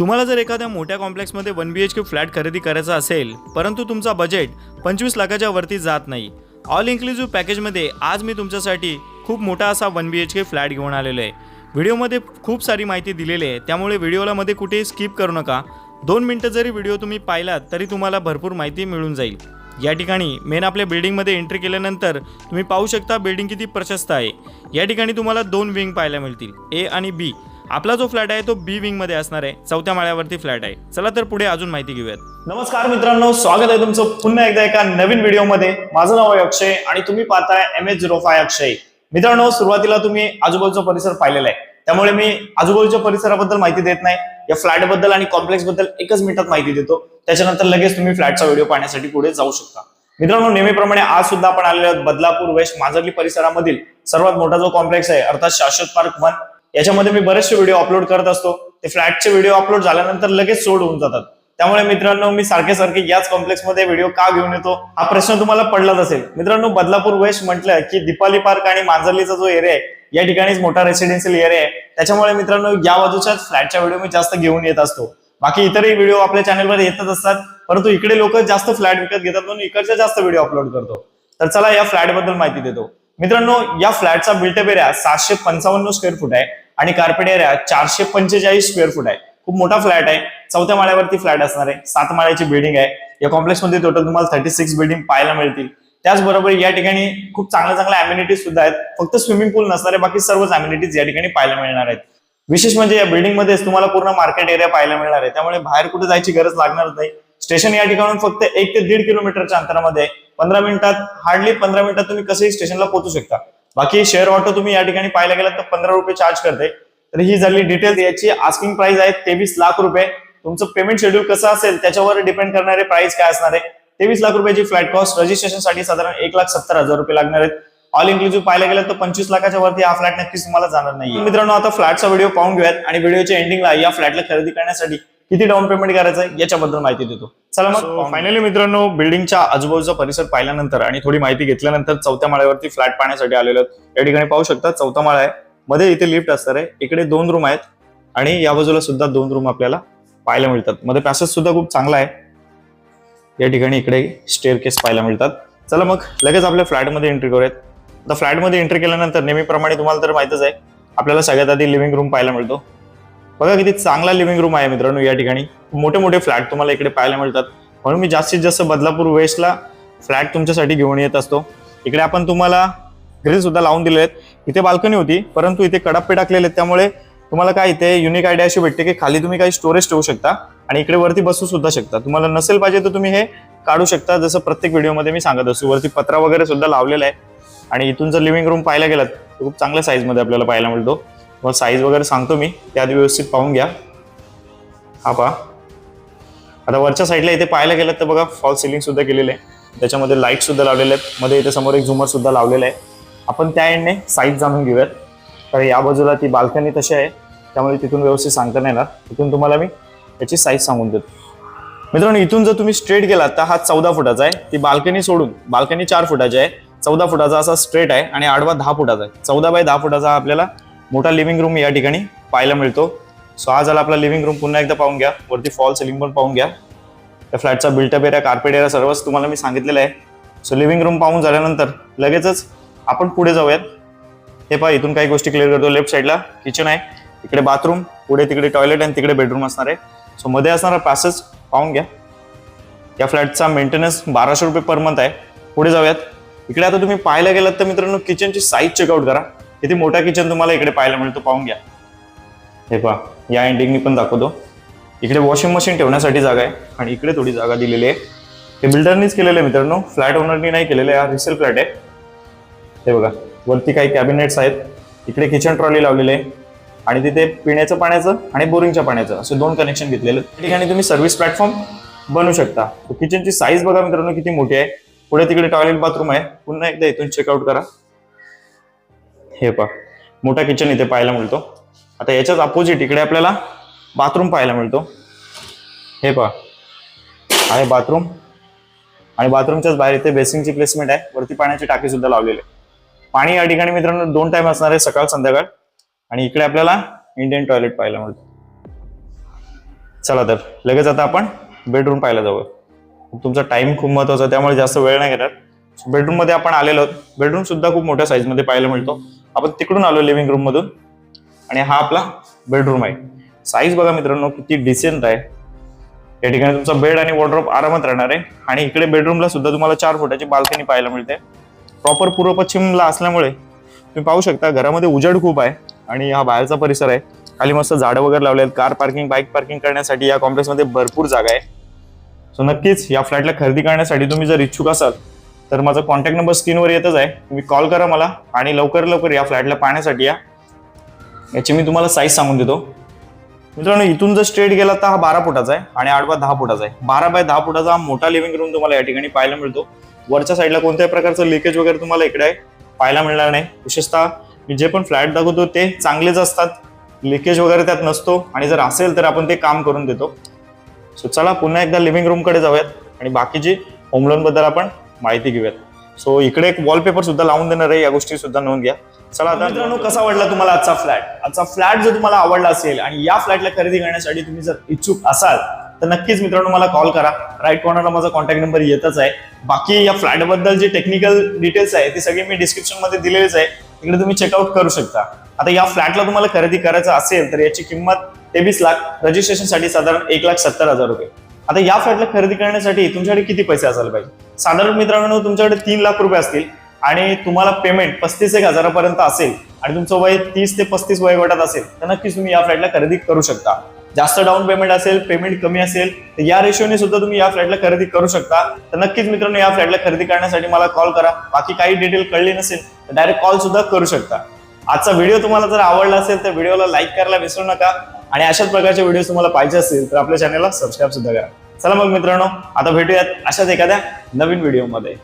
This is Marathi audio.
तुम्हाला जर एखाद्या मोठ्या कॉम्प्लेक्समध्ये one B H K flat खरेदी करायचा असेल परंतु तुमचा बजेट पंचवीस लाखाच्या वरती जात नाही. ऑल इन्क्लुझिव्ह पॅकेजमध्ये आज मी तुमच्यासाठी खूप मोठा असा one B H K flat घेऊन आलेलो आहे. व्हिडिओमध्ये खूप सारी माहिती दिलेली आहे त्यामुळे व्हिडिओला मध्ये कुठेही स्किप करू नका. दोन मिनटं जरी व्हिडिओ तुम्ही पाहिलात तरी तुम्हाला भरपूर माहिती मिळून जाईल. या ठिकाणी मेन आपल्या बिल्डिंगमध्ये एंट्री केल्यानंतर तुम्ही पाहू शकता बिल्डिंग किती प्रशस्त आहे. या ठिकाणी तुम्हाला दोन विंग पाहायला मिळतील ए आणि बी आपला जो फ्लॅट आहे तो बी विंगमध्ये असणार आहे. चौथ्या माळ्यावरती फ्लॅट आहे. चला तर पुढे अजून माहिती घेऊयात. नमस्कार मित्रांनो स्वागत आहे तुमचं पुन्हा एकदा एका नवीन व्हिडिओमध्ये. माझं नाव आहे अक्षय आणि तुम्ही पाहताय M H zero five Akshay. मित्रांनो सुरुवातीला तुम्ही आजूबाजूचा परिसर पाहिलेला आहे. त्यामुळे मी आजूबाजूच्या परिसराबद्दल माहिती देत नाही. या फ्लॅटबद्दल आणि कॉम्प्लेक्सबद्दल एकच मिनिटात माहिती देतो. त्याच्यानंतर लगेच तुम्ही फ्लॅटचा व्हिडिओ पाहण्यासाठी पुढे जाऊ शकता. मित्रांनो नेहमीप्रमाणे आज सुद्धा आपण आलेलो आहोत बदलापूर वेस्ट माजर्ली परिसरामधील सर्वात मोठा जो कॉम्प्लेक्स आहे अर्थात शाश्वत पार्क वन. याच्यामध्ये मी बरेचसे व्हिडिओ अपलोड करत असतो. ते फ्लॅटचे व्हिडिओ अपलोड झाल्यानंतर लगेच सोड होऊन जातात. त्यामुळे मित्रांनो मी सारखे सारखे याच कॉम्प्लेक्समध्ये व्हिडिओ का घेऊन येतो? हा प्रश्न तुम्हाला पडलाच असेल. मित्रांनो बदलापूर वेस्ट म्हटलं की दीपाली पार्क आणि मांजरलीचा जो एरिया आहे या ठिकाणीच मोठा रेसिडेन्शियल एरिया आहे. त्याच्यामुळे मित्रांनो या बाजूच्याच फ्लॅटच्या व्हिडिओ मी जास्त घेऊन येत असतो. बाकी इतरही व्हिडिओ आपल्या चॅनलवर येतच असतात. परंतु इकडे लोक जास्त फ्लॅट विकत घेतात म्हणून इकडच्या जास्त व्हिडिओ अपलोड करतो. तर चला या फ्लॅटबद्दल माहिती देतो. मित्रांनो या फ्लॅटचा बिल्टअप एरिया सातशे पंचावन्न स्क्वेअर फूट आहे आणि कार्पेट एरिया चारशे पंचेचाळीस स्क्वेअर फूट आहे. खूप मोठा फ्लॅट आहे. चौथ्या माळ्यावरती फ्लॅट असणार आहे. सात माळ्याची बिल्डिंग आहे. या कॉम्प्लेक्समध्ये टोटल तुम्हाला थर्टी सिक्स बिल्डिंग पाहायला मिळतील. त्याचबरोबर या ठिकाणी खूप चांगल्या चांगल्या अम्युनिटीज सुद्धा आहेत. फक्त स्विमिंग पूल नसणारे बाकी सर्वच अम्युनिटीज या ठिकाणी पाहायला मिळणार आहेत. विशेष म्हणजे या बिल्डिंग मध्येच तुम्हाला पूर्ण मार्केट एरिया पाहायला मिळणार आहे. त्यामुळे बाहेर कुठे जायची गरज लागणार नाही. स्टेशन या ठिकाणून फक्त एक ते दीड किलोमीटरच्या अंतरामध्ये पंधरा मिनिटात हार्डली पंधरा मिनिटात तुम्ही कसंही स्टेशनला पोहोचू शकता. बाकी शेअर ऑटो तुम्ही या ठिकाणी पाहायला गेलात तर पंधरा रुपये चार्ज करते. तर ही झाली डिटेल्स याची आस्किंग प्राइस आहे तेवीस लाख रुपये. तुमचं पेमेंट शेड्यूल कसं असेल त्याच्यावर डिपेंड करणारे प्राइस काय असणार आहे? तेवीस लाख रुपयाची फ्लॅट कॉस्ट रजिस्ट्रेशनसाठी साधारण एक लाख सत्तर हजार रुपये लागणार आहेत. ऑल इन्क्लुझिव्ह पाहायला गेलं तर पंचवीस लाखाच्या वरती हा फ्लॅट नक्कीच तुम्हाला जाणार नाही मित्रांनो आता फ्लॅटचा व्हिडिओ पाहून घेऊयात. आणि व्हिडिओच्या एंडिंगला या फ्लॅटला खरेदी करण्यासाठी किती डाऊन पेमेंट करायचं आहे याच्याबद्दल माहिती देतो. चला मग. फायनली मित्रांनो बिल्डिंगच्या आजूबाजूचा परिसर पाहिल्यानंतर आणि थोडी माहिती घेतल्यानंतर चौथ्या माळ्यावरती फ्लॅट पाहण्यासाठी आलेलो या ठिकाणी पाहू शकता चौथा माळा आहे. मध्ये इथे लिफ्ट असणार आहे. इकडे दोन रूम आहेत आणि या बाजूला सुद्धा दोन रूम आपल्याला पाहायला मिळतात. मध्ये पॅसेज सुद्धा खूप चांगला आहे. या ठिकाणी इकडे स्टेअर केस पाहायला मिळतात. चला मग लगेच आपल्या फ्लॅटमध्ये एंट्री करूयात. आता फ्लॅटमध्ये एंट्री केल्यानंतर नेहमीप्रमाणे तुम्हाला तर माहितच आहे आपल्याला सगळ्यात आधी लिव्हिंग रूम पाहायला मिळतो. बघा किती चांगला लिव्हिंग रूम आहे मित्रांनो या ठिकाणी. मोठे मोठे फ्लॅट तुम्हाला इकडे पाहायला मिळतात. म्हणून मी जास्तीत जास्त बदलापूर वेस्टला फ्लॅट तुमच्यासाठी घेऊन येत असतो. इकडे आपण तुम्हाला ग्रिल सुद्धा लावून दिले आहेत. इथे बाल्कनी होती परंतु इथे कडाप्पे टाकलेले आहेत. त्यामुळे तुम्हाला काय इथे युनिक आयडिया अशी भेटते की खाली तुम्ही काही स्टोरेज ठेवू शकता आणि इकडे वरती बसू सुद्धा शकता. तुम्हाला नसेल पाहिजे तर तुम्ही हे काढू शकता. जसं प्रत्येक व्हिडिओमध्ये मी सांगत असतो वरती पत्रा वगैरे सुद्धा लावलेला आहे. आणि इथून जर लिव्हिंग रूम पाहायला गेलात तर खूप चांगल्या साईजमध्ये आपल्याला पाहायला मिळतो. मग साईज वगैरे सांगतो मी. त्याआधी व्यवस्थित पाहून घ्या. हा पहा. आता वरच्या साईडला इथे पाहायला गेलं तर बघा फॉल सिलिंग सुद्धा केलेलं आहे. त्याच्यामध्ये लाइट सुद्धा लावलेले आहेत. मध्ये इथे समोर एक झुमर सुद्धा लावलेलं आहे. आपण त्या एंडने साईज जाणून घेऊयात. तर या बाजूला ती बाल्कनी तशी आहे. त्यामुळे तिथून व्यवस्थित सांगता नाही येणार. तिथून तुम्हाला मी याची साईज सांगून देतो. मित्रांनो इथून जर तुम्ही स्ट्रेट गेलात तर हा चौदा फुटाचा आहे. ती बाल्कनी सोडून बाल्कनी चार फुटाची आहे. चौदा फुटाचा असा स्ट्रेट आहे आणि आडवा दहा फुटाचा आहे. चौदा बाय दहा फुटाचा आपल्याला मोठा लिव्हिंग रूम या ठिकाणी पाहायला मिळतो. सो हा झाला आपला लिव्हिंग रूम पुन्हा एकदा पाहून घ्या. वरती फॉल सिलिंग पण पाहून घ्या. त्या फ्लॅटचा built up area carpet area सर्वच तुम्हाला मी सांगितलेलं आहे. सो लिव्हिंग रूम पाहून झाल्यानंतर लगेचच आपण पुढे जाऊयात. हे पहा इथून काही गोष्टी क्लिअर करतो. लेफ्ट साईडला किचन आहे. इकडे बाथरूम पुढे तिकडे टॉयलेट आणि तिकडे बेडरूम असणार आहे. सो मध्ये असणारा पॅसेज पाहून घ्या. या फ्लॅटचा मेंटेनन्स बाराशे रुपये पर मंथ आहे. पुढे जाऊयात. इकडे आता तुम्ही पाहायला गेलात तर मित्रांनो किचनची साईज चेकआउट करा. किती मोठा किचन तुम्हाला इकडे पाहायला मिळतो पाहून घ्या. हे पहा या एंडिंग मी पण दाखवतो. इकडे वॉशिंग मशीन ठेवण्यासाठी जागा आहे आणि इकडे थोडी जागा दिलेली आहे. हे बिल्डरनीच केलेलं आहे मित्रांनो. फ्लॅट ओनरनी नाही केलेलं आहे हा रिसेल फ्लॅट आहे. हे बघा वरती काही कॅबिनेट्स आहेत. इकडे किचन ट्रॉली लावलेली आहे. आणि तिथे पिण्याचं पाण्याचं आणि बोरिंगच्या पाण्याचं असे दोन कनेक्शन घेतलेले त्या ठिकाणी तुम्ही सर्व्हिस प्लॅटफॉर्म बनवू शकता. किचनची साईज बघा मित्रांनो किती मोठी आहे. पुढे तिकडे टॉयलेट बाथरूम आहे. पुन्हा एकदा इथून चेकआउट करा. हे पहा. मोठा किचन इथे पाहायला मिळतो. आता याच्याच अपोजिट इकडे आपल्याला बाथरूम पाहायला मिळतो. हे पहा. आहे बाथरूम आणि बाथरूमच्याच बाहेर इथे बेसिंगची प्लेसमेंट आहे. वरती पाण्याची टाकी सुद्धा लावलेली आहे. पाणी या ठिकाणी मित्रांनो दोन टाइम असणार आहे सकाळ संध्याकाळ. आणि इकडे आपल्याला इंडियन टॉयलेट पाहायला मिळतो. चला तर लगेच आता आपण बेडरूम पाहायला जाऊ तुमचा टाइम खूप महत्त्वाचा त्यामुळे जास्त वेळ नाही घेणार. बेडरूममध्ये आपण आलेलो आहोत. बेडरूम सुद्धा खूप मोठ्या साईजमध्ये पाहायला मिळतो. आपण तिकडून आलो लिव्हिंग रूम मधून. आणि हा आपला बेडरूम आहे. साईज बघा मित्रांनो किती डिसेंट आहे. या ठिकाणी तुमचा बेड आणि वॉर्ड्रॉप आरामात राहणार आहे. आणि इकडे बेडरूमला सुद्धा तुम्हाला चार फुटाची बाल्कनी पाहायला मिळते. प्रॉपर पूर्व पश्चिमला असल्यामुळे तुम्ही पाहू शकता घरामध्ये उजेड खूप आहे. आणि हा बाहेरचा परिसर आहे. खाली मस्त झाडं वगैरे लावले आहेत. कार पार्किंग बाईक पार्किंग करण्यासाठी या कॉम्प्लेक्समध्ये भरपूर जागा आहे. सो नक्कीच या फ्लॅटला खरेदी करण्यासाठी तुम्ही जर इच्छुक असाल तर माझा कॉन्टॅक्ट नंबर स्क्रीनवर येतच आहे. तुम्ही कॉल करा मला आणि लवकर लवकर या फ्लॅटला पाहण्यासाठी या. याची मी तुम्हाला साईज सांगून देतो. मित्रांनो इथून जर स्ट्रेट गेला तर हा बारा फुटाचा आहे आणि आठ बाय दहा फुटाचा आहे. बारा बाय दहा फुटाचा हा मोठा लिव्हिंग रूम तुम्हाला या ठिकाणी पाहायला मिळतो. वरच्या साईडला कोणत्याही प्रकारचं लिकेज वगैरे तुम्हाला इकडे आहे पाहायला मिळणार नाही. विशेषतः मी जे पण फ्लॅट दाखवतो ते चांगलेच असतात. लिकेज वगैरे त्यात नसतो आणि जर असेल तर आपण ते काम करून देतो. सो चला पुन्हा एकदा लिव्हिंग रूमकडे जाऊयात आणि बाकीची होम लोनबद्दल आपण माहिती घेऊयात. सो इकडे एक वॉलपेपर सुद्धा लावून देणार आहे या गोष्टी सुद्धा नोंद घ्या. चला आता मित्रांनो कसा वाटला तुम्हाला आजचा फ्लॅट आजचा फ्लॅट जर तुम्हाला आवडला असेल आणि या फ्लॅटला खरेदी करण्यासाठी तुम्ही जर इच्छुक असाल तर नक्कीच मित्रांनो मला कॉल करा. राईट कॉर्नरला माझा कॉन्टॅक्ट नंबर येतच आहे. बाकी या फ्लॅटबद्दल जे टेक्निकल डिटेल्स आहे ते सगळे मी डिस्क्रिप्शनमध्ये दिलेलेच आहे. तिकडे तुम्ही चेकआउट करू शकता. आता या फ्लॅटला तुम्हाला खरेदी करायचं असेल तर याची किंमत तेवीस लाख रजिस्ट्रेशनसाठी साधारण एक लाख सत्तर हजार रुपये. आता या फ्लॅटला खरेदी करण्यासाठी तुमच्याकडे किती पैसे असायला पाहिजे? साधारण मित्रांनो तुमच्याकडे तीन लाख रुपये असतील आणि तुम्हाला पेमेंट पस्तीस एक हजारापर्यंत असेल आणि तुमचं वय तीस ते पस्तीस वयोगटात असेल तर नक्कीच तुम्ही या फ्लॅटला खरेदी करू शकता. जास्त डाऊन पेमेंट असेल पेमेंट कमी असेल तर या रेशोने सुद्धा तुम्ही या फ्लॅटला खरेदी करू शकता. तर नक्कीच मित्रांनो या फ्लॅटला खरेदी करण्यासाठी मला कॉल करा. बाकी काही डिटेल कळली नसेल तर डायरेक्ट कॉल सुद्धा करू शकता. आजचा व्हिडिओ तुम्हाला जर आवडला असेल तर व्हिडिओला लाईक करायला विसरू नका. आणि अशाच प्रकारचे व्हिडिओ तुम्हाला पाहिजे असतील तर आपल्या चॅनलला सबस्क्राईब सुद्धा करा. चला मग मित्रांनो आता भेटूयात अशाच एखाद्या नवीन व्हिडिओमध्ये